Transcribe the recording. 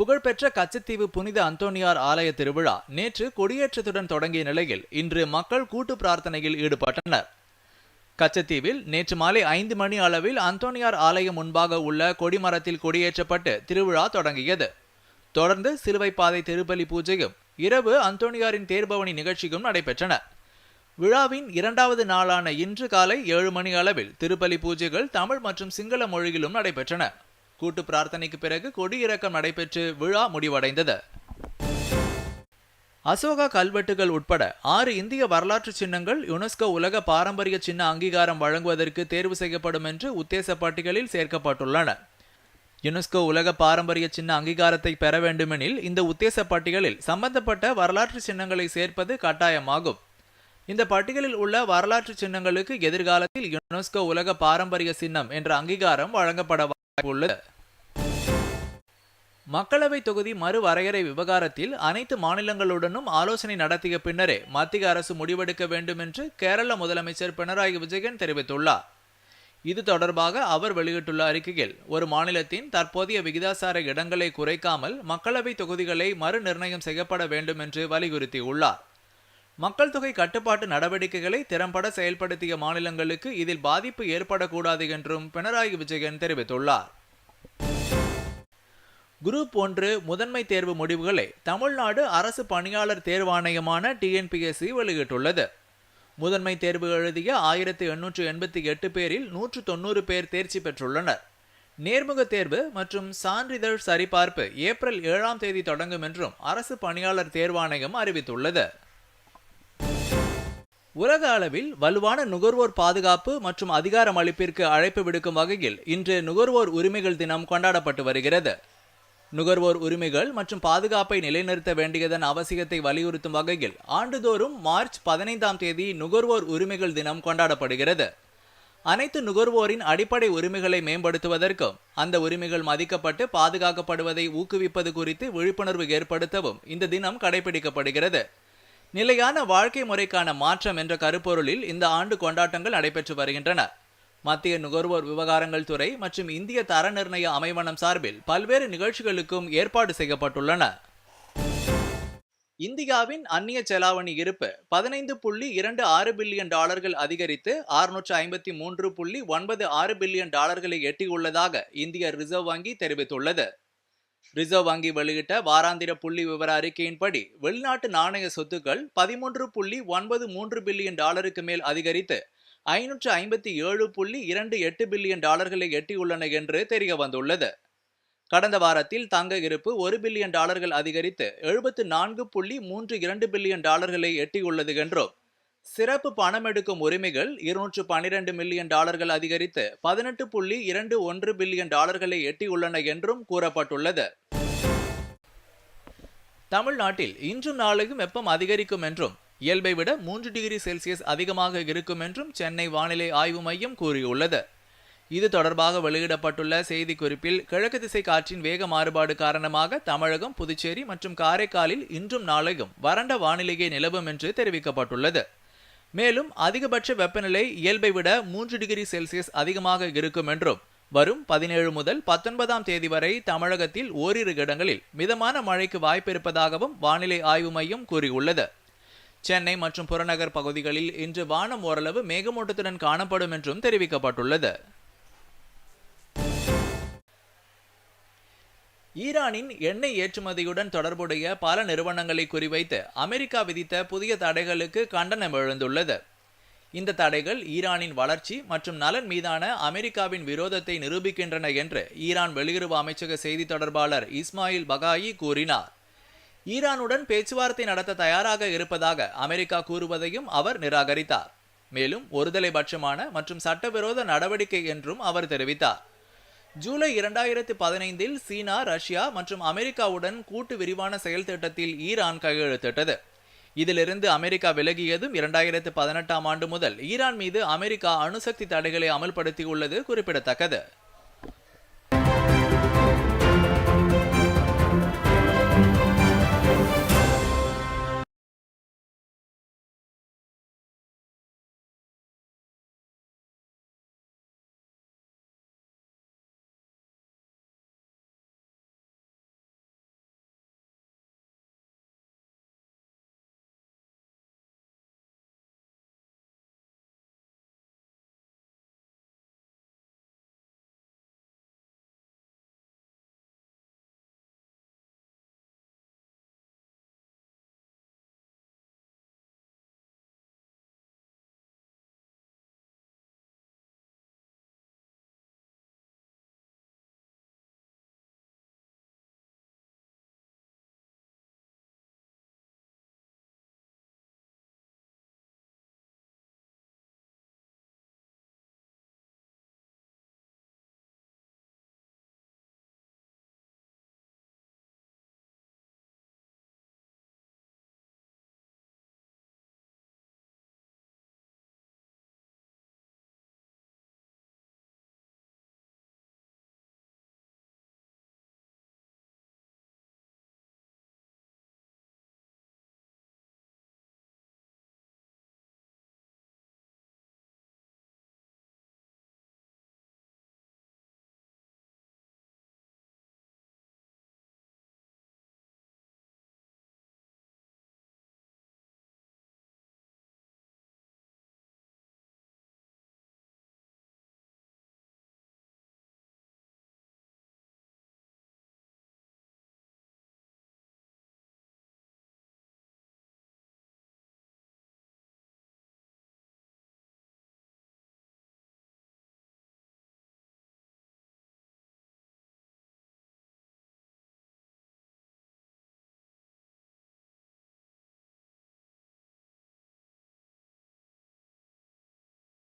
புகழ்பெற்ற கச்சத்தீவு புனித அந்தோனியார் ஆலய திருவிழா நேற்று கொடியேற்றத்துடன் தொடங்கிய நிலையில் இன்று மக்கள் கூட்டு பிரார்த்தனையில் ஈடுபட்டனர். கச்சத்தீவில் நேற்று மாலை ஐந்து மணி அளவில் அந்தோனியார் ஆலயம் முன்பாக உள்ள கொடிமரத்தில் கொடியேற்றப்பட்டு திருவிழா தொடங்கியது. தொடர்ந்து சிலுவை பாதை திருப்பலி பூஜையும் இரவு அந்தோனியாரின் தேர்பவனி நிகழ்ச்சியும் நடைபெற்றன. விழாவின் இரண்டாவது நாளான இன்று காலை ஏழு மணி அளவில் திருப்பலி பூஜைகள் தமிழ் மற்றும் சிங்கள மொழியிலும் நடைபெற்றன. கூட்டு பிரார்த்தனைக்கு பிறகு கொடியிறக்கம் நடைபெற்று விழா முடிவடைந்தது. அசோகா கல்வெட்டுகள் உட்பட ஆறு இந்திய வரலாற்று சின்னங்கள் யுனெஸ்கோ உலக பாரம்பரிய சின்ன அங்கீகாரம் வழங்குவதற்கு தேர்வு செய்யப்படும் என்று உத்தேச பட்டியலில் சேர்க்கப்பட்டுள்ளன. யுனெஸ்கோ உலக பாரம்பரிய சின்ன அங்கீகாரத்தை பெற வேண்டுமெனில் இந்த உத்தேச பட்டியலில் சம்பந்தப்பட்ட வரலாற்று சின்னங்களை சேர்ப்பது கட்டாயமாகும். இந்த பட்டியலில் உள்ள வரலாற்று சின்னங்களுக்கு எதிர்காலத்தில் யுனெஸ்கோ உலக பாரம்பரிய சின்னம் என்ற அங்கீகாரம் வழங்கப்பட வாய்ப்புள்ளது. மக்களவை தொகுதி மறுவரையறை விவகாரத்தில் அனைத்து மாநிலங்களுடனும் ஆலோசனை நடத்திய பின்னரே மத்திய அரசு முடிவெடுக்க வேண்டும் என்று கேரள முதலமைச்சர் பினராயி விஜயன் தெரிவித்துள்ளார். இது தொடர்பாக அவர் வெளியிட்டுள்ள அறிக்கையில் ஒரு மாநிலத்தின் தற்போதைய விகிதாசார இடங்களை குறைக்காமல் மக்களவை தொகுதிகளை மறுநிர்ணயம் செய்யப்பட வேண்டும் என்று வலியுறுத்தியுள்ளார். மக்கள் தொகை கட்டுப்பாட்டு நடவடிக்கைகளை திறம்பட செயல்படுத்திய மாநிலங்களுக்கு இதில் பாதிப்பு ஏற்படக்கூடாது என்றும் பினராயி விஜயன் தெரிவித்துள்ளார். குரூப் ஒன்று முதன்மை தேர்வு முடிவுகளை தமிழ்நாடு அரசு பணியாளர் தேர்வாணையமான டிஎன்பிஎஸ்சி வெளியிட்டுள்ளது. முதன்மை தேர்வு எழுதிய ஆயிரத்தி எண்ணூற்று எண்பத்தி எட்டு பேரில் நூற்று தொண்ணூறு பேர் தேர்ச்சி பெற்றுள்ளனர். நேர்முக தேர்வு மற்றும் சான்றிதழ் சரிபார்ப்பு ஏப்ரல் ஏழாம் தேதி தொடங்கும் என்றும் அரசு பணியாளர் தேர்வாணையம் அறிவித்துள்ளது. உலக அளவில் வலுவான நுகர்வோர் பாதுகாப்பு மற்றும் அதிகாரம் அளிப்பிற்கு அழைப்பு விடுக்கும் வகையில் இன்று நுகர்வோர் உரிமைகள் தினம் கொண்டாடப்பட்டு வருகிறது. நுகர்வோர் உரிமைகள் மற்றும் பாதுகாப்பை நிலைநிறுத்த வேண்டியதன் அவசியத்தை வலியுறுத்தும் வகையில் ஆண்டுதோறும் மார்ச் பதினைந்தாம் தேதி நுகர்வோர் உரிமைகள் தினம் கொண்டாடப்படுகிறது. அனைத்து நுகர்வோரின் அடிப்படை உரிமைகளை மேம்படுத்துவதற்கும் அந்த உரிமைகள் மதிக்கப்பட்டு பாதுகாக்கப்படுவதை ஊக்குவிப்பது குறித்து விழிப்புணர்வு ஏற்படுத்தவும் இந்த தினம் கடைபிடிக்கப்படுகிறது. நிலையான வாழ்க்கை முறைக்கான மாற்றம் என்ற கருப்பொருளில் இந்த ஆண்டு கொண்டாட்டங்கள் நடைபெற்று வருகின்றன. மத்திய நுகர்வோர் விவகாரங்கள் துறை மற்றும் இந்திய தர நிர்ணய அமைவனம் சார்பில் பல்வேறு நிகழ்ச்சிகளுக்கும் ஏற்பாடு செய்யப்பட்டுள்ளன. இந்தியாவின் அந்நிய செலாவணி இருப்பு பதினைந்து புள்ளி இரண்டு ஆறு பில்லியன் டாலர்கள் அதிகரித்து அறுநூற்று ஐம்பத்தி மூன்று புள்ளி ஒன்பது ஆறு பில்லியன் டாலர்களை எட்டியுள்ளதாக இந்திய ரிசர்வ் வங்கி தெரிவித்துள்ளது. ரிசர்வ் வங்கி வெளியிட்ட வாராந்திர புள்ளி விவர அறிக்கையின்படி வெளிநாட்டு நாணய சொத்துக்கள் பதிமூன்று புள்ளி ஒன்பது மூன்று பில்லியன் டாலருக்கு மேல் அதிகரித்து ஐநூற்று ஐம்பத்தி ஏழு புள்ளி இரண்டு எட்டு பில்லியன் டாலர்களை எட்டியுள்ளன என்று தெரிய வந்துள்ளது. கடந்த வாரத்தில் தங்க இருப்பு ஒரு பில்லியன் டாலர்கள் அதிகரித்து எழுபத்து நான்கு புள்ளி மூன்று இரண்டு பில்லியன் டாலர்களை எட்டியுள்ளது என்றும் சிறப்பு பணம் எடுக்கும் உரிமைகள் இருநூற்று பனிரெண்டு மில்லியன் டாலர்கள் அதிகரித்து பதினெட்டு புள்ளி இரண்டு ஒன்று பில்லியன் டாலர்களை எட்டியுள்ளன என்றும் கூறப்பட்டுள்ளது. தமிழ்நாட்டில் இன்றும் நாளையும் வெப்பம் அதிகரிக்கும் என்றும் இயல்பை விட மூன்று டிகிரி செல்சியஸ் அதிகமாக இருக்கும் என்றும் சென்னை வானிலை ஆய்வு மையம் கூறியுள்ளது. இது தொடர்பாக வெளியிடப்பட்டுள்ள செய்திக்குறிப்பில் கிழக்கு திசை காற்றின் வேக மாறுபாடு காரணமாக தமிழகம் புதுச்சேரி மற்றும் காரைக்காலில் இன்றும் நாளையும் வறண்ட வானிலையே நிலவும் என்று தெரிவிக்கப்பட்டுள்ளது. மேலும் அதிகபட்ச வெப்பநிலை இயல்பை விட மூன்று டிகிரி செல்சியஸ் அதிகமாக இருக்கும் என்றும் வரும் பதினேழு முதல் பத்தொன்பதாம் தேதி வரை தமிழகத்தில் ஓரிரு இடங்களில் மிதமான மழைக்கு வாய்ப்பிருப்பதாகவும் வானிலை ஆய்வு மையம் கூறியுள்ளது. சென்னை மற்றும் புறநகர் பகுதிகளில் இன்று வானம் ஓரளவு மேகமூட்டத்துடன் காணப்படும் என்றும் தெரிவிக்கப்பட்டுள்ளது. ஈரானின் எண்ணெய் ஏற்றுமதியுடன் தொடர்புடைய பல நிறுவனங்களை குறிவைத்து அமெரிக்கா விதித்த புதிய தடைகளுக்கு கண்டனம் எழுந்துள்ளது. இந்த தடைகள் ஈரானின் வளர்ச்சி மற்றும் நலன் மீதான அமெரிக்காவின் விரோதத்தை நிரூபிக்கின்றன என்று ஈரான் வெளியுறவு அமைச்சக செய்தி தொடர்பாளர் இஸ்மாயில் பகாயி கூறினார். ஈரானுடன் பேச்சுவார்த்தை நடத்த தயாராக இருப்பதாக அமெரிக்கா கூறுவதையும் அவர் நிராகரித்தார். மேலும் ஒருதலை பட்சமான மற்றும் சட்டவிரோத நடவடிக்கை என்றும் அவர் தெரிவித்தார். ஜூலை இரண்டாயிரத்தி பதினைந்தில் சீனா ரஷ்யா மற்றும் அமெரிக்காவுடன் கூட்டு விரிவான செயல் திட்டத்தில் ஈரான் கையெழுத்திட்டது. இதிலிருந்து அமெரிக்கா விலகியதும் இரண்டாயிரத்து பதினெட்டாம் ஆண்டு முதல் ஈரான் மீது அமெரிக்கா அணுசக்தி தடைகளை அமல்படுத்தியுள்ளது குறிப்பிடத்தக்கது.